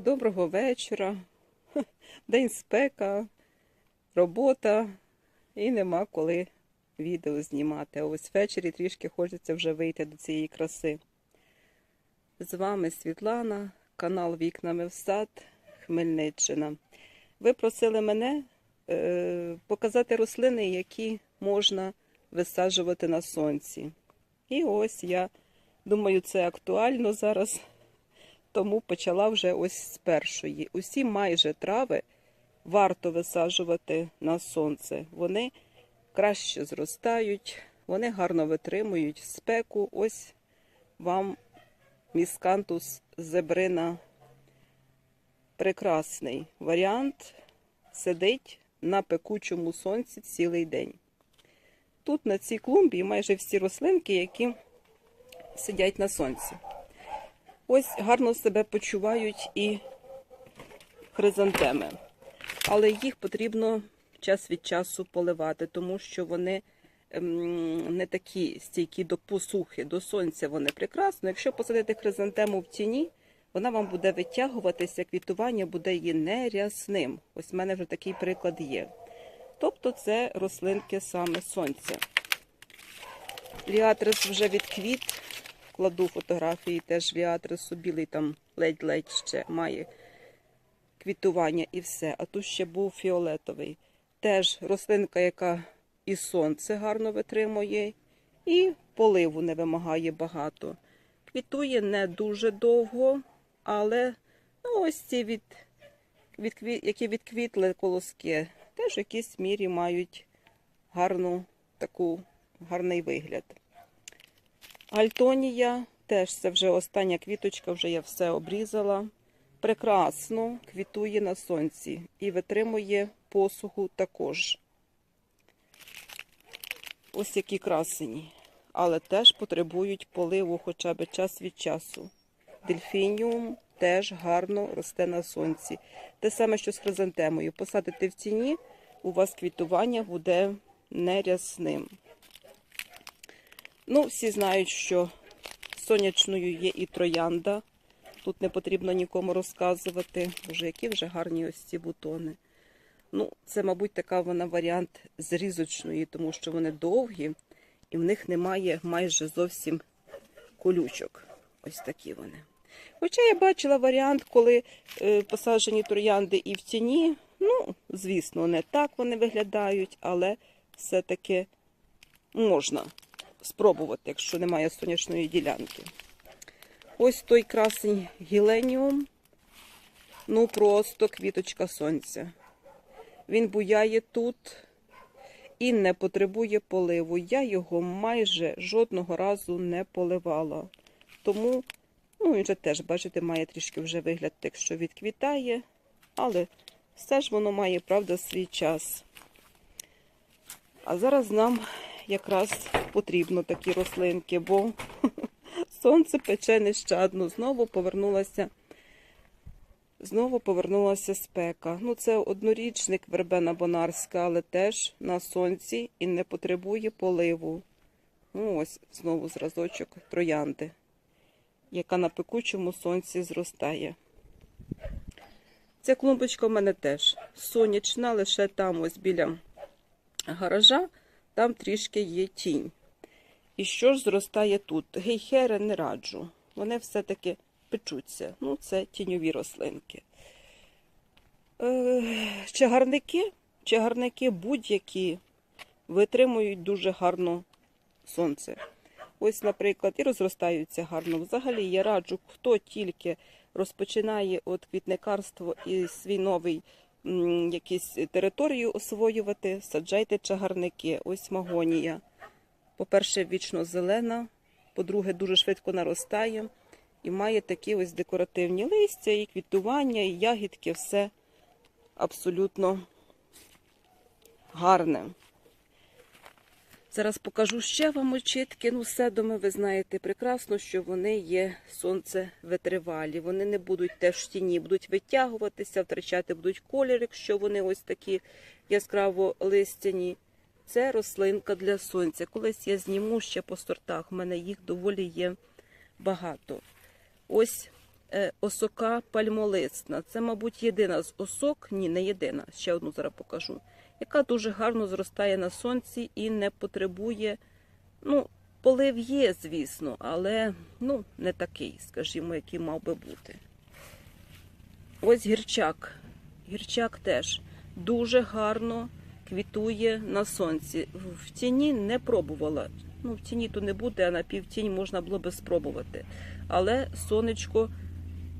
Доброго вечора. День спека, робота і нема коли відео знімати. Ось ввечері трішки хочеться вже вийти до цієї краси. З вами Світлана, канал Вікнами в сад, Хмельниччина. Ви просили мене е, показати рослини, які можна висаджувати на сонці. І ось я думаю, це актуально зараз тому почала вже ось з першої. Усі майже трави варто висаджувати на сонце. Вони краще зростають, вони гарно витримують спеку. Ось вам міскантус зебрина. Прекрасний варіант. Сидить на пекучому сонці цілий день. Тут на цій клумбі майже всі рослинки, які сидять на сонці. Ось гарно себе почувають і хризантеми. Але їх потрібно час від часу поливати, тому що вони ем, не такі стійкі до посухи, до сонця вони прекрасно. Якщо посадити хризантему в тіні, вона вам буде витягуватися, квітування буде її нерясним. Ось в мене вже такий приклад є. Тобто це рослинки саме сонця. Ліатрис вже відквіт. Кладу фотографії теж ліатрису, білий там ледь-ледь ще має квітування і все. А тут ще був фіолетовий. Теж рослинка, яка і сонце гарно витримує, і поливу не вимагає багато. Квітує не дуже довго, але ну, ось ці, від, від, які відквітли колоски, теж в якійсь мірі мають гарну таку, гарний вигляд. Альтонія, теж це вже остання квіточка, вже я все обрізала. Прекрасно квітує на сонці і витримує посуху також. Ось які красені, але теж потребують поливу хоча б час від часу. Дельфініум теж гарно росте на сонці. Те саме, що з хризантемою. Посадите в тіні, у вас квітування буде нерясним. Ну, всі знають, що сонячною є і троянда. Тут не потрібно нікому розказувати. Вже які вже гарні ось ці бутони. Ну, це, мабуть, така вона варіант зрізочної, тому що вони довгі і в них немає майже зовсім колючок. Ось такі вони. Хоча я бачила варіант, коли е, посаджені троянди і в тіні. Ну, звісно, не так вони виглядають, але все-таки можна спробувати, якщо немає сонячної ділянки. Ось той красень гіленіум. Ну, просто квіточка сонця. Він буяє тут і не потребує поливу. Я його майже жодного разу не поливала. Тому, ну, він же теж, бачите, має трішки вже вигляд, так що відквітає, але все ж воно має, правда, свій час. А зараз нам якраз потрібно такі рослинки, бо сонце пече нещадно. Знову повернулася. Знову повернулася спека. Ну, це однорічник вербена бонарська, але теж на сонці і не потребує поливу. Ну, ось знову зразочок троянди, яка на пекучому сонці зростає. Ця клумбочка в мене теж сонячна, лише там ось біля гаража там трішки є тінь. І що ж зростає тут? Гейхери не раджу. Вони все-таки печуться. Ну, це тіньові рослинки. Е, чагарники, чагарники будь-які витримують дуже гарно сонце. Ось, наприклад, і розростаються гарно. Взагалі я раджу, хто тільки розпочинає от квітникарство і свій новий якісь територію освоювати, саджайте чагарники. Ось магонія. По-перше, вічно зелена, по-друге, дуже швидко наростає і має такі ось декоративні листя, і квітування, і ягідки, все абсолютно гарне. Зараз покажу ще вам очітки. Ну, седоми, ви знаєте прекрасно, що вони є сонцевитривалі. Вони не будуть теж в тіні, будуть витягуватися, втрачати будуть колір, якщо вони ось такі яскраво листяні. Це рослинка для сонця. Колись я зніму ще по сортах. У мене їх доволі є багато. Ось е, осока пальмолисна. Це, мабуть, єдина з осок, ні, не єдина, ще одну зараз покажу, яка дуже гарно зростає на сонці і не потребує. Ну, полив є, звісно, але ну, не такий, скажімо, який мав би бути. Ось гірчак. Гірчак теж дуже гарно квітує на сонці. В тіні не пробувала. Ну, в тіні то не буде, а на півтінь можна було би спробувати. Але сонечко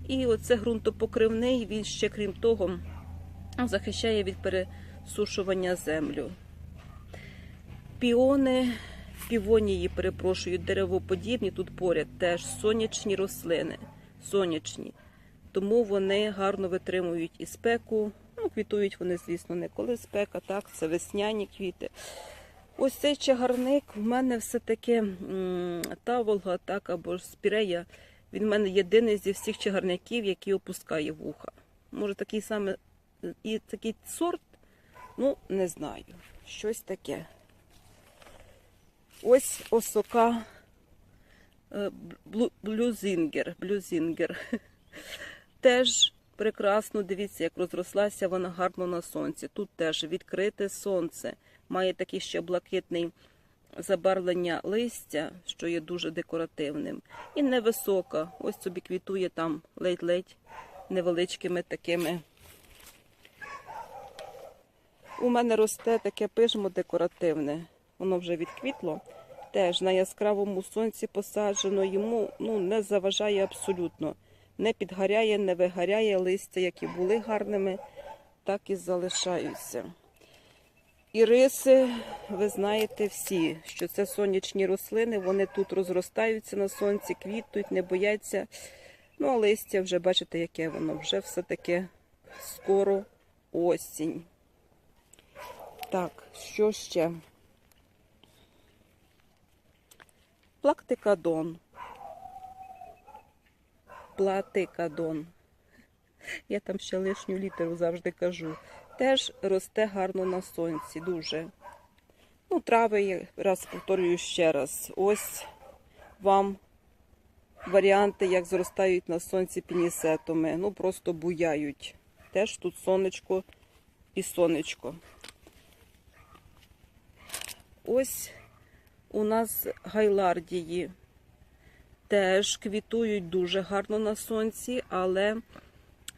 і оце ґрунтопокривний, він ще крім того захищає від пересушування землю. Піони, півонії, перепрошую, деревоподібні тут поряд теж сонячні рослини. Сонячні. Тому вони гарно витримують і спеку. Ну, квітують вони, звісно, не коли спека, так, це весняні квіти. Ось цей чагарник в мене все-таки таволга, так, або спірея. Він в мене єдиний зі всіх чагарників, який опускає вуха. Може, такий саме і такий сорт, ну, не знаю. Щось таке. Ось осока е, блю- блюзінгер. блюзінгер. Теж прекрасно, дивіться, як розрослася вона гарно на сонці. Тут теж відкрите сонце. Має такий ще блакитний забарвлення листя, що є дуже декоративним. І невисока. Ось собі квітує там ледь-ледь невеличкими такими. У мене росте таке пижмо декоративне. Воно вже відквітло. Теж на яскравому сонці посаджено. Йому ну, не заважає абсолютно. Не підгоряє, не вигоряє листя, які були гарними, так і залишаються. Іриси, ви знаєте всі, що це сонячні рослини, вони тут розростаються на сонці, квітнуть, не бояться. Ну, а листя вже бачите, яке воно, вже все-таки скоро осінь. Так, що ще? Плактикадон. Платикадон. Я там ще лишню літеру завжди кажу. Теж росте гарно на сонці, дуже. Ну, трави, раз повторюю ще раз. Ось вам варіанти, як зростають на сонці пінісетоми. Ну, просто буяють. Теж тут сонечко і сонечко. Ось у нас гайлардії теж квітують дуже гарно на сонці, але,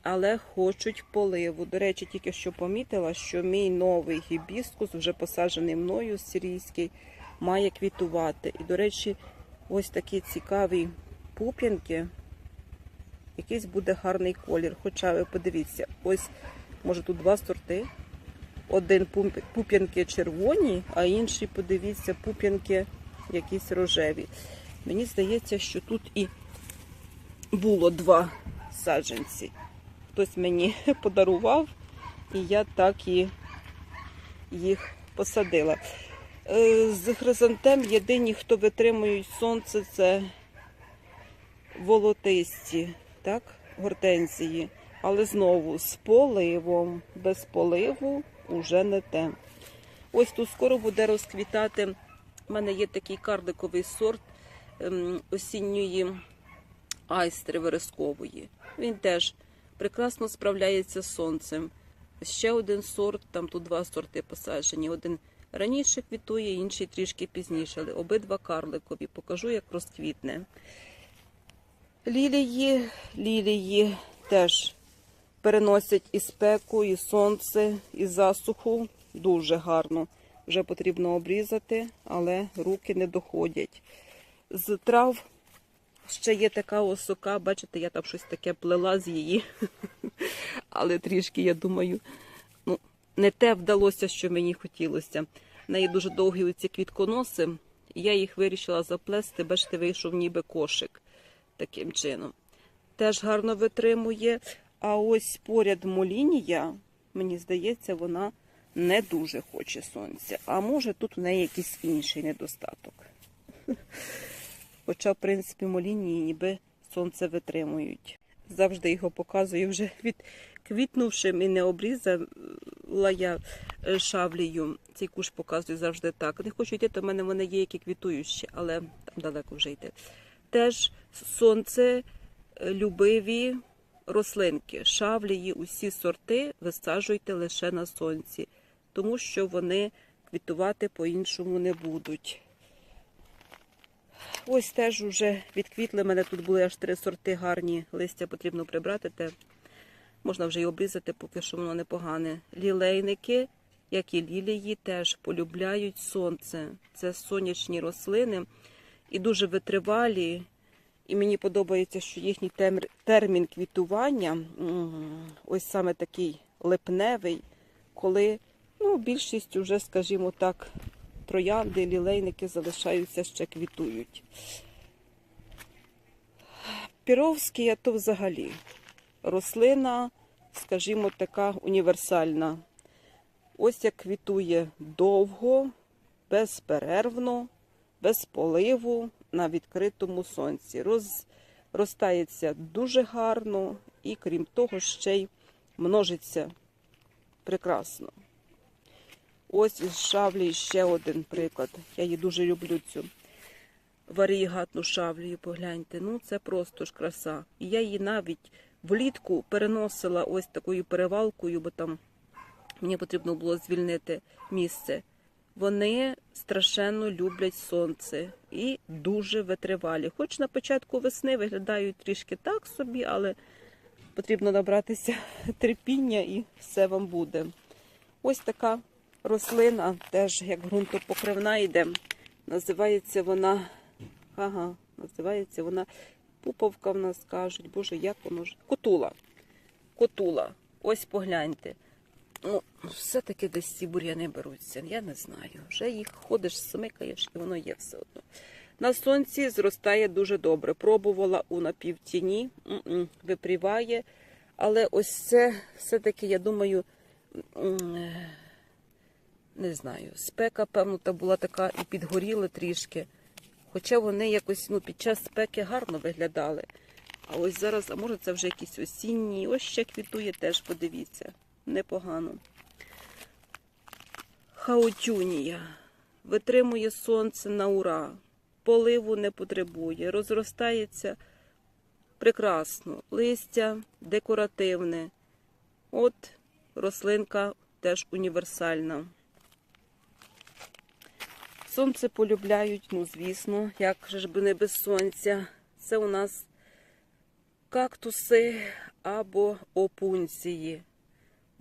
але хочуть поливу. До речі, тільки що помітила, що мій новий гібіскус, вже посаджений мною сирійський, має квітувати. І, до речі, ось такі цікаві пуп'янки. Якийсь буде гарний колір. Хоча ви подивіться, ось, може, тут два сорти. Один пуп'янки червоні, а інший, подивіться, пуп'янки якісь рожеві. Мені здається, що тут і було два саджанці. Хтось мені подарував, і я так і їх посадила. Е, З хризантем єдині, хто витримують сонце, це волотисті, так, гортензії. Але знову з поливом, без поливу уже не те. Ось тут скоро буде розквітати. У мене є такий карликовий сорт ем, осінньої айстри верескової. Він теж прекрасно справляється з сонцем. Ще один сорт, там тут два сорти посаджені. Один раніше квітує, інший трішки пізніше. Але обидва карликові. Покажу, як розквітне. Лілії, лілії теж переносять і спеку, і сонце, і засуху. Дуже гарно. Вже потрібно обрізати, але руки не доходять. З трав ще є така осока, бачите, я там щось таке плела з її. Але трішки, я думаю, ну, не те вдалося, що мені хотілося. В неї дуже довгі ці квітконоси, я їх вирішила заплести. Бачите, вийшов ніби кошик таким чином. Теж гарно витримує. А ось поряд молінія, мені здається, вона не дуже хоче сонця. А може тут в неї якийсь інший недостаток. Хоча, в принципі, молінії ніби сонце витримують. Завжди його показую вже від квітнувшим і не обрізала я е, шавлію. Цей куш показую завжди так. Не хочу йти, то в мене вони є, які квітуючі, але там далеко вже йти. Теж сонце е, любиві рослинки. Шавлії, усі сорти висаджуйте лише на сонці, тому що вони квітувати по-іншому не будуть. Ось теж уже відквітли. У мене тут були аж три сорти гарні. Листя потрібно прибрати. Те можна вже й обрізати, поки що воно непогане. Лілейники, як і лілії, теж полюбляють сонце. Це сонячні рослини і дуже витривалі. І мені подобається, що їхній термін квітування ось саме такий липневий, коли ну, більшість уже, скажімо так, троянди, лілейники залишаються ще квітують. Піровський то взагалі рослина, скажімо, така універсальна. Ось як квітує довго, безперервно, без поливу на відкритому сонці. Роз, ростається дуже гарно і, крім того, ще й множиться прекрасно. Ось із шавлі ще один приклад. Я її дуже люблю цю варієгатну шавлію, погляньте. Ну, це просто ж краса. І я її навіть влітку переносила ось такою перевалкою, бо там мені потрібно було звільнити місце. Вони страшенно люблять сонце і дуже витривалі. Хоч на початку весни виглядають трішки так собі, але потрібно набратися терпіння і все вам буде. Ось така рослина, теж як ґрунтопокривна йде. Називається вона, ага, називається вона пуповка в нас кажуть. Боже, як воно ж? Котула. Котула. Ось погляньте. Ну, все-таки десь ці бур'яни беруться. Я не знаю. Вже їх ходиш, смикаєш, і воно є все одно. На сонці зростає дуже добре. Пробувала у напівтіні, випріває. Але ось це все-таки, я думаю, не знаю, спека, певно, та була така і підгоріла трішки. Хоча вони якось ну, під час спеки гарно виглядали. А ось зараз, а може це вже якісь осінні. Ось ще квітує теж, подивіться. Непогано. Хаотюнія. Витримує сонце на ура. Поливу не потребує. Розростається прекрасно. Листя декоративне. От рослинка теж універсальна. Сонце полюбляють, ну звісно, як же ж би не без сонця. Це у нас кактуси або опунції.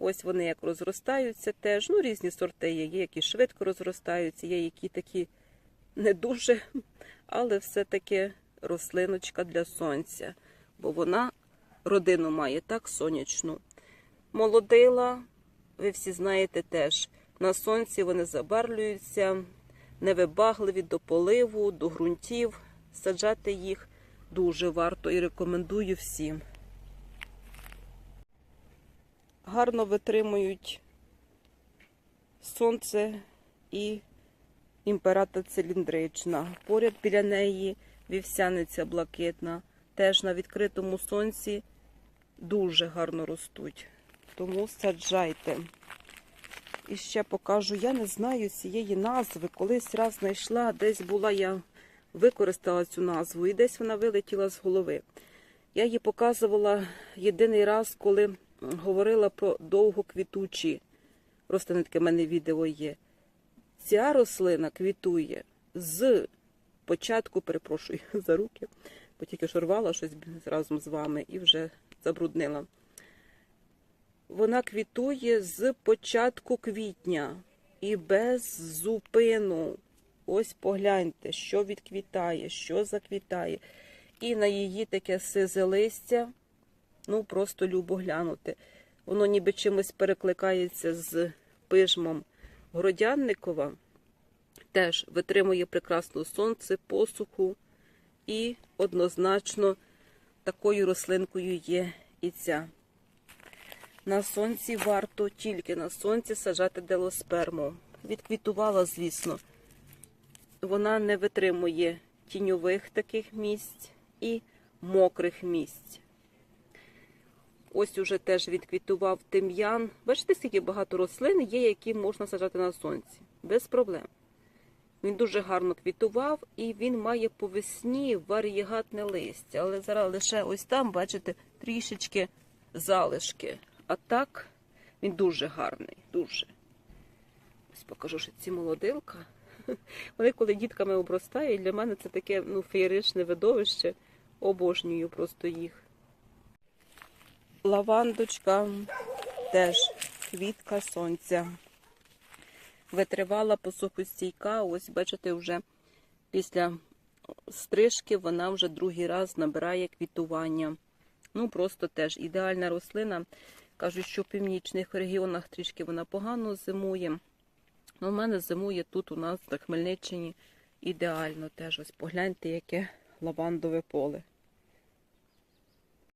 Ось вони як розростаються теж. Ну, різні сорти є, є, які швидко розростаються, є, які такі не дуже, але все-таки рослиночка для сонця, бо вона родину має так сонячну. Молодила, ви всі знаєте теж, на сонці вони забарвлюються, невибагливі до поливу, до ґрунтів. Саджати їх дуже варто і рекомендую всім. Гарно витримують сонце і імперата циліндрична. Поряд біля неї вівсяниця блакитна. Теж на відкритому сонці дуже гарно ростуть. Тому саджайте. І ще покажу, я не знаю цієї назви. Колись раз знайшла, десь була я використала цю назву, і десь вона вилетіла з голови. Я її показувала єдиний раз, коли говорила про довгоквітучі рослини, таке в мене відео є. Ця рослина квітує з початку, перепрошую за руки, бо тільки шурвала щось разом з вами і вже забруднила. Вона квітує з початку квітня і без зупину. Ось погляньте, що відквітає, що заквітає. І на її таке сизе листя, ну просто любо глянути. Воно ніби чимось перекликається з пижмом Гродянникова. Теж витримує прекрасно сонце, посуху. І однозначно такою рослинкою є і ця. На сонці варто тільки на сонці сажати делосперму. Відквітувала, звісно. Вона не витримує тіньових таких місць і мокрих місць. Ось уже теж відквітував тим'ян. Бачите, скільки багато рослин є, які можна саджати на сонці. Без проблем. Він дуже гарно квітував і він має по весні варієгатне листя. Але зараз лише ось там, бачите, трішечки залишки. А так він дуже гарний, дуже. Ось покажу, що ці молодилка. Вони коли дітками обростають, для мене це таке ну, феєричне видовище. Обожнюю просто їх. Лавандочка теж квітка сонця. Витривала посухостійка. Ось, бачите, вже після стрижки вона вже другий раз набирає квітування. Ну, просто теж ідеальна рослина. Кажуть, що в північних регіонах трішки вона погано зимує. Ну, у мене зимує тут у нас на Хмельниччині ідеально теж. Ось погляньте, яке лавандове поле.